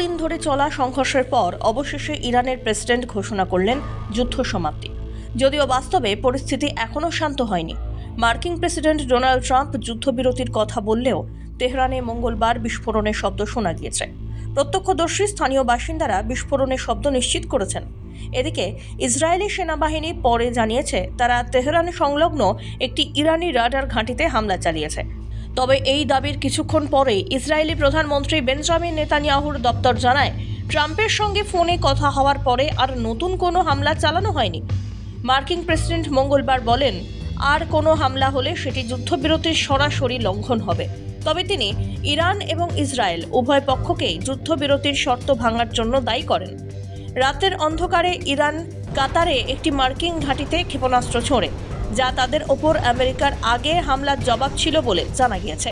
দিন ধরে চলা সংঘর্ষের পর অবশেষে ইরানের প্রেসিডেন্ট ঘোষণা করলেন যুদ্ধ সমাপ্তি। যদিও বাস্তবে পরিস্থিতি এখনও শান্ত হয়নি। মার্কিন প্রেসিডেন্ট ডোনাল্ড ট্রাম্প যুদ্ধবিরতির কথা বললেও তেহরানে মঙ্গলবার বিস্ফোরণের শব্দ শোনা গিয়েছে। প্রত্যক্ষদর্শী স্থানীয় বাসিন্দারা বিস্ফোরণের শব্দ নিশ্চিত করেছেন। এদিকে ইসরায়েলি সেনাবাহিনী পরে জানিয়েছে, তারা তেহরান সংলগ্ন একটি ইরানি রাডার ঘাঁটিতে হামলা চালিয়েছে। তবে এই দাবির কিছুক্ষণ পরেই ইসরায়েলি প্রধানমন্ত্রী বেঞ্জামিন নেতানিয়াহুর দপ্তর জানায়, ট্রাম্পের সঙ্গে ফোনে কথা হওয়ার পরে আর নতুন কোনো হামলা চালানো হয়নি। মার্কিন প্রেসিডেন্ট মঙ্গলবার বলেন, আর কোনো হামলা হলে সেটি যুদ্ধবিরতির সরাসরি লঙ্ঘন হবে। তবে তিনি ইরান এবং ইসরায়েল উভয় পক্ষকেই যুদ্ধবিরতির শর্ত ভাঙার জন্য দায়ী করেন। রাতের অন্ধকারে ইরান কাতারে একটি মার্কিন ঘাঁটিতে ক্ষেপণাস্ত্র ছোঁড়ে। যা তাদের ওপর আমেরিকার আগে হামলার জবাব ছিল বলে জানা গিয়েছে।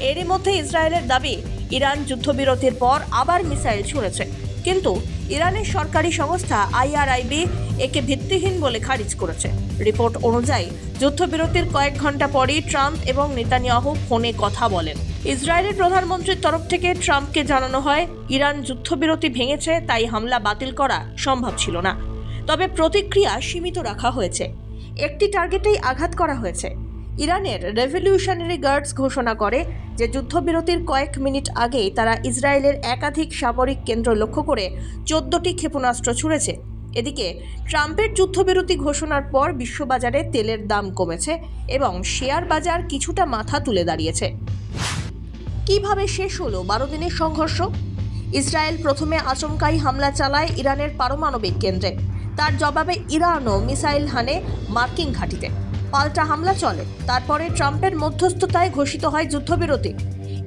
এরই মধ্যে ইসরায়েলের দাবি, ইরান যুদ্ধবিরতির পর আবার মিসাইল ছুঁড়েছে। কিন্তু ইরানের সরকারি সংস্থা আইআরআইবি একে ভিত্তিহীন বলে খারিজ করেছে। রিপোর্ট অনুযায়ী, যুদ্ধবিরতির কয়েক ঘণ্টা পরই ট্রাম্প এবং নেতানিয়াহু ফোনে কথা বলেন। ইসরায়েলের প্রধানমন্ত্রীর তরফ থেকে ট্রাম্পকে জানানো হয়, ইরান যুদ্ধবিরতি ভেঙেছে, তাই হামলা বাতিল করা সম্ভব ছিল না। তবে প্রতিক্রিয়া সীমিত রাখা হয়েছে। একটি টার্গেটেই আঘাত করা হয়েছে। ইরানের রেভলিউশনারি গার্ডস ঘোষণা করে যে যুদ্ধবিরতির কয়েক মিনিট আগেই তারা ইসরায়েলের একাধিক সামরিক কেন্দ্র লক্ষ্য করে চোদ্দটি ক্ষেপণাস্ত্র ছুড়েছে। এদিকে ট্রাম্পের যুদ্ধবিরতি ঘোষণার পর বিশ্ববাজারে তেলের দাম কমেছে এবং শেয়ার বাজার কিছুটা মাথা তুলে দাঁড়িয়েছে। কীভাবে শেষ হলো বারো দিনের সংঘর্ষ? ইসরায়েল প্রথমে আচমকাই হামলা চালায় ইরানের পারমাণবিক কেন্দ্রে। তার জবাবে ইরানও মিসাইল হানে মার্কিন ঘাঁটিতে। পাল্টা হামলা চলে, তারপরে ট্রাম্পের মধ্যস্থতায় ঘোষিত হয় যুদ্ধবিরতি।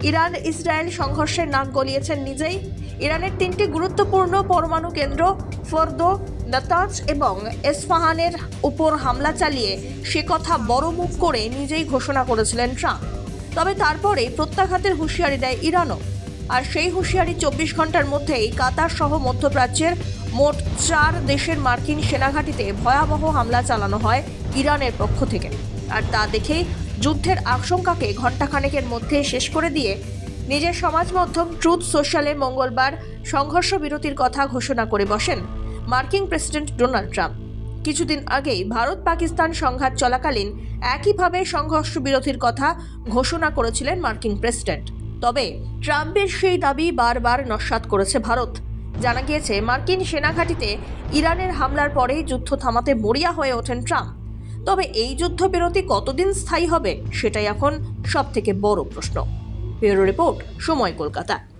ইরান ইসরায়েল সংঘর্ষের নাক গলিয়েছেন নিজেই। ইরানের তিনটি গুরুত্বপূর্ণ পরমাণু কেন্দ্র, ফর্দো, নাতাজ এবং এসফাহানের উপর হামলা চালিয়ে সে কথা বড় মুখ করে নিজেই ঘোষণা করেছিলেন ট্রাম্প। তবে তারপরে প্রত্যাঘাতের হুঁশিয়ারি দেয় ইরানও। আর সেই হুঁশিয়ারি চব্বিশ ঘণ্টার মধ্যেই কাতার সহ মধ্যপ্রাচ্যের মোট চার দেশের মার্কিন সেনাঘাঁটিতে ভয়াবহ হামলা চালানো হয় ইরানের পক্ষ থেকে। আর তা দেখেই যুদ্ধের আশঙ্কাকে ঘণ্টাখানেকের মধ্যে শেষ করে দিয়ে নিজের সমাজ মাধ্যম ট্রুথ সোশ্যালে মঙ্গলবার সংঘর্ষ বিরতির কথা ঘোষণা করে বসেন মার্কিন প্রেসিডেন্ট ডোনাল্ড ট্রাম্প। কিছুদিন আগেই ভারত পাকিস্তান সংঘাত চলাকালীন একইভাবে সংঘর্ষ বিরতির কথা ঘোষণা করেছিলেন মার্কিন প্রেসিডেন্ট। তবে ট্রাম্পের সেই দাবি বারবার নস্বাত করেছে ভারত। জানা গিয়েছে, মার্কিন সেনাঘাঁটিতে ইরানের হামলার পরেই যুদ্ধ থামাতে মরিয়া হয়ে ওঠেন ট্রাম্প। তবে এই যুদ্ধবিরতি কতদিন স্থায়ী হবে, সেটাই এখন সবথেকে বড় প্রশ্ন। ব্যুরো রিপোর্ট, সময় কলকাতা